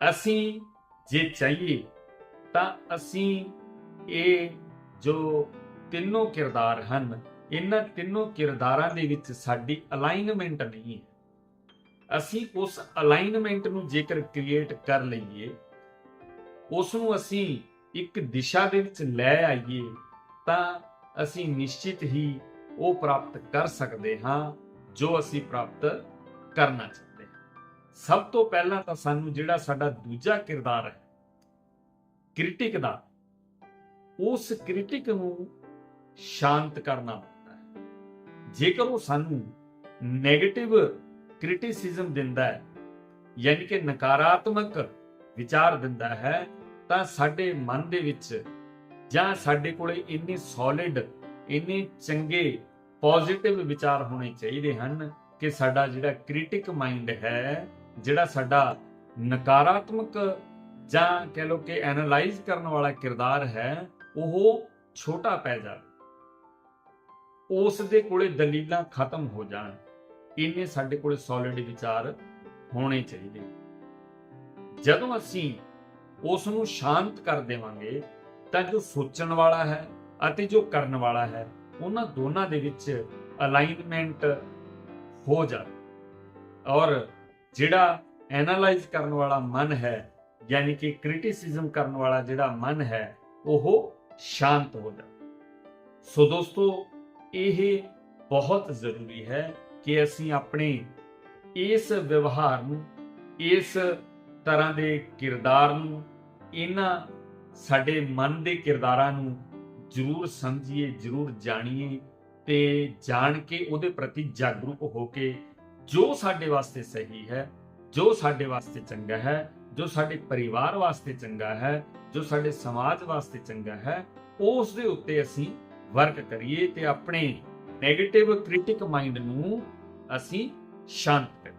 ਅਸੀਂ ਜੇ ਚਾਹੀਏ ਤਾਂ ਅਸੀਂ ਇਹ ਜੋ ਤਿੰਨੋਂ ਕਿਰਦਾਰ ਹਨ, ਇਹਨਾਂ ਤਿੰਨੋਂ ਕਿਰਦਾਰਾਂ ਦੇ ਵਿੱਚ ਸਾਡੀ ਅਲਾਈਨਮੈਂਟ ਨਹੀਂ ਹੈ। ਅਸੀਂ ਉਸ ਅਲਾਈਨਮੈਂਟ ਨੂੰ ਜੇਕਰ ਕ੍ਰੀਏਟ ਕਰ ਲਈਏ ਉਸ ਨੂੰ ਅਸੀਂ ਇੱਕ ਦਿਸ਼ਾ ਦੇ ਵਿੱਚ ਲੈ ਆਈਏ, ਤਾਂ ਅਸੀਂ ਨਿਸ਼ਚਿਤ ਹੀ ਉਹ ਪ੍ਰਾਪਤ ਕਰ ਸਕਦੇ ਹਾਂ ਜੋ ਅਸੀਂ ਪ੍ਰਾਪਤ ਕਰਨਾ ਚਾਹੁੰਦੇ ਸਭ ਤੋਂ ਪਹਿਲਾਂ ਤਾਂ ਸਾਨੂੰ ਜਿਹੜਾ ਸਾਡਾ ਦੂਜਾ ਕਿਰਦਾਰ ਹੈ, ਕ੍ਰਿਟਿਕ ਦਾ, ਉਸ ਕ੍ਰਿਟਿਕ ਨੂੰ ਸ਼ਾਂਤ ਕਰਨਾ ਹੁੰਦਾ ਹੈ। ਜੇਕਰ ਉਹ ਸਾਨੂੰ 네ਗੇਟਿਵ ਕ੍ਰਿਟਿਸਿਜ਼ਮ ਦਿੰਦਾ ਹੈ, ਯਾਨੀ ਕਿ ਨਕਾਰਾਤਮਕ ਵਿਚਾਰ ਦਿੰਦਾ ਹੈ, ਤਾਂ ਸਾਡੇ ਮਨ ਦੇ ਵਿੱਚ ਜਾਂ ਸਾਡੇ ਕੋਲੇ ਇੰਨੇ ਸੋਲਿਡ ਇੰਨੇ ਚੰਗੇ ਪੋਜ਼ਿਟਿਵ ਵਿਚਾਰ ਹੋਣੇ ਚਾਹੀਦੇ ਹਨ ਕਿ ਸਾਡਾ ਜਿਹੜਾ ਕ੍ਰਿਟਿਕ ਮਾਈਂਡ ਹੈ ਜਿਹੜਾ ਸਾਡਾ ਨਕਾਰਾਤਮਕ ਜਾਂ ਕਹਿ ਲਓ ਕਿ ਐਨਾਲਾਈਜ਼ ਕਰਨ ਵਾਲਾ ਕਿਰਦਾਰ ਹੈ, ਉਹ ਛੋਟਾ ਪੈ ਜਾਵੇ। ਉਸ ਦੇ ਕੋਲੇ ਦਲੀਲਾਂ ਖਤਮ ਹੋ ਜਾਣ। ਇੰਨੇ ਸਾਡੇ ਕੋਲੇ ਸੋਲਿਡ ਵਿਚਾਰ ਹੋਣੇ ਚਾਹੀਦੇ। ਜਦੋਂ ਅਸੀਂ ਉਸ ਨੂੰ ਸ਼ਾਂਤ ਕਰ ਦੇਵਾਂਗੇ, ਤਾਂ ਜੋ ਸੋਚਣ ਵਾਲਾ ਹੈ ਅਤੇ ਜੋ ਕਰਨ ਵਾਲਾ ਹੈ, ਉਹਨਾਂ ਦੋਨਾਂ ਦੇ ਵਿੱਚ ਅਲਾਈਨਮੈਂਟ ਹੋ ਜਾ ਔਰ ਜਿਹੜਾ ਐਨਾਲਾਈਜ਼ ਕਰਨ ਵਾਲਾ ਮਨ ਹੈ, ਯਾਨੀ ਕਿ ਕ੍ਰਿਟਿਸਿਜ਼ਮ ਕਰਨ ਵਾਲਾ ਜਿਹੜਾ ਮਨ ਹੈ, ਉਹ ਸ਼ਾਂਤ ਹੋ ਜਾਵੇ ਸੋ ਦੋਸਤੋ, ਇਹ ਬਹੁਤ ਜ਼ਰੂਰੀ ਹੈ ਕਿ ਅਸੀਂ ਆਪਣੇ ਇਸ ਵਿਵਹਾਰ ਨੂੰ, ਇਸ ਤਰ੍ਹਾਂ ਦੇ ਕਿਰਦਾਰ ਨੂੰ, ਇਹਨਾਂ ਸਾਡੇ ਮਨ ਦੇ ਕਿਰਦਾਰਾਂ ਨੂੰ ਜ਼ਰੂਰ ਸਮਝੀਏ, ਜ਼ਰੂਰ ਜਾਣੀਏ ਤੇ ਜਾਣ ਕੇ ਉਹਦੇ ਪ੍ਰਤੀ ਜਾਗਰੂਕ ਹੋ ਕੇ ਜੋ ਸਾਡੇ ਵਾਸਤੇ ਸਹੀ ਹੈ, ਜੋ ਸਾਡੇ ਵਾਸਤੇ ਚੰਗਾ ਹੈ, ਜੋ ਸਾਡੇ ਪਰਿਵਾਰ ਵਾਸਤੇ ਚੰਗਾ ਹੈ, ਜੋ ਸਾਡੇ ਸਮਾਜ ਵਾਸਤੇ ਚੰਗਾ ਹੈ, ਉਸ ਦੇ ਉੱਤੇ ਅਸੀਂ ਵਰਕ ਕਰੀਏ ਤੇ ਆਪਣੇ 네ਗੇਟਿਵ ਕ੍ਰਿਟਿਕ ਮਾਈਂਡ ਨੂੰ ਅਸੀਂ ਸ਼ਾਂਤ ਕਰੀਏ।